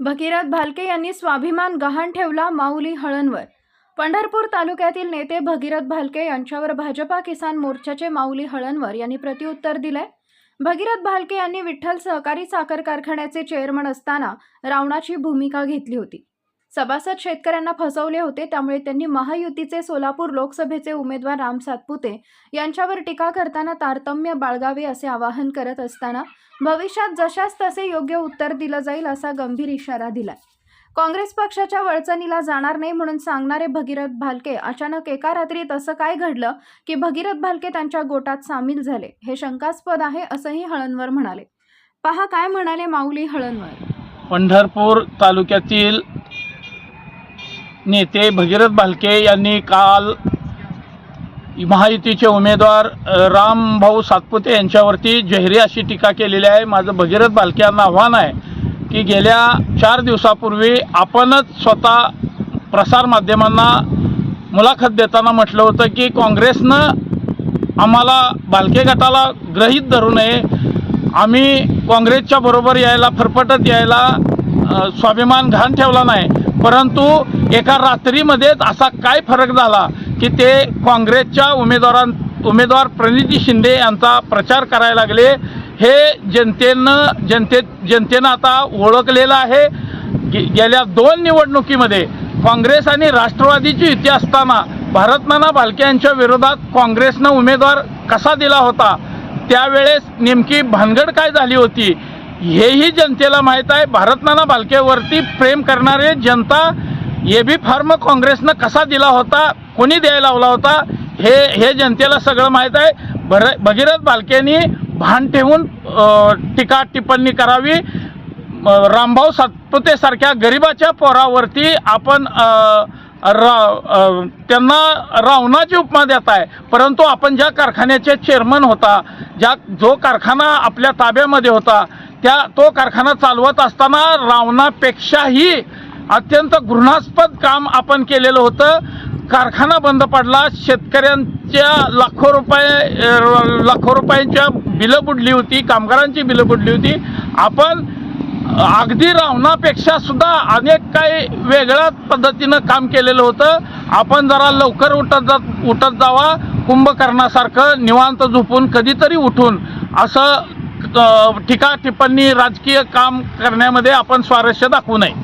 भगीरथ भालके यांनी स्वाभिमान गहाण ठेवला माऊली हळणवर. पंढरपूर तालुक्यातील नेते भगीरथ भालके यांच्यावर भाजपा किसान मोर्चाचे माऊली हळणवर यांनी प्रत्युत्तर दिलंय. भगीरथ भालके यांनी विठ्ठल सहकारी साखर कारखान्याचे चेअरमन असताना रावणाची भूमिका घेतली होती. सभासद शेतकऱ्यांना फसवले होते त्यामुळे त्यांनी महायुतीचे सोलापूर लोकसभेचे उमेदवार राम सातपुते यांच्यावर टीका करताना तारतम्य बाळगावे असे आवाहन करत असताना भविष्यात जशास तसे योग्य उत्तर दिलं जाईल असा गंभीर इशारा दिलाय. काँग्रेस पक्षाच्या वळचणीला जाणार नाही म्हणून सांगणारे भगीरथ भालके अचानक एका रात्रीत असं काय घडलं की भगीरथ भालके त्यांच्या गोटात सामील झाले? हे शंकास्पद आहे असंही हळणवर म्हणाले. पहा काय म्हणाले माऊली हळणवर. पंढरपूर तालुक्यातील नेते भगीरथ भालके यांनी काल महायुतीचे उमेदवार रामभाऊ सातपुते यांच्यावरती जहिरी अशी टीका केलेली आहे. माझं भगीरथ भालके यांना आव्हान आहे की गेल्या चार दिवसापूर्वी आपणच स्वतः प्रसारमाध्यमांना मुलाखत देताना म्हटलं होतं की काँग्रेसनं आम्हाला भालके गटाला ग्रहित धरू नये. आम्ही काँग्रेसच्या बरोबर यायला फरफटत यायला स्वाभिमान घाण ठेवला नाही. परंतु एका रात्रीमध्येच असा काय फरक झाला की ते काँग्रेसच्या उमेदवारां उमेदवार प्रणिती शिंदे यांचा प्रचार करायला लागले. हे जनतेनं जनते जनतेनं आता ओळखलेलं आहे. गे- गेल्या दोन निवडणुकीमध्ये काँग्रेस आणि राष्ट्रवादीची युती असताना भारतनाना भालके यांच्या विरोधात काँग्रेसनं उमेदवार कसा दिला होता? त्यावेळेस नेमकी भानगड काय झाली होती? हेही जनतेला माहीत आहे भारतनाना भालकेवरती प्रेम करणारे जनता ए बी फार्म काँग्रेसनं कसा दिला होता कोणी द्यायला लावला होता हे हे जनतेला सगळं माहीत आहे. भर भगीरथ भालकेनी भान ठेवून टीका टिप्पणी करावी. रामभाऊ सातपुतेसारख्या गरिबाच्या पोरावरती आपण रा त्यांना रावणाची उपमा देत आहे. परंतु आपण ज्या कारखान्याचे चेअरमन होता ज्या जो कारखाना आपल्या ताब्यामध्ये होता त्या तो कारखाना चालवत असताना रावणापेक्षाही अत्यंत घृणास्पद काम आपण केलेलं होतं. कारखाना बंद पडला शेतकऱ्यांच्या लाखो रुपये लाखो रुपयांच्या बिलं बुडली होती कामगारांची बिलं बुडली होती. आपण अगदी रावणापेक्षा सुद्धा अनेक काही वेगळ्या पद्धतीनं काम केलेलं होतं. आपण जरा लवकर उठत जात उठत जावा कुंभकर्णासारखं निवांत झोपून कधीतरी उठून. असं टीका टिप्पणी राजकीय काम करण्यामध्ये आपण स्वारस्य दाखवू नये.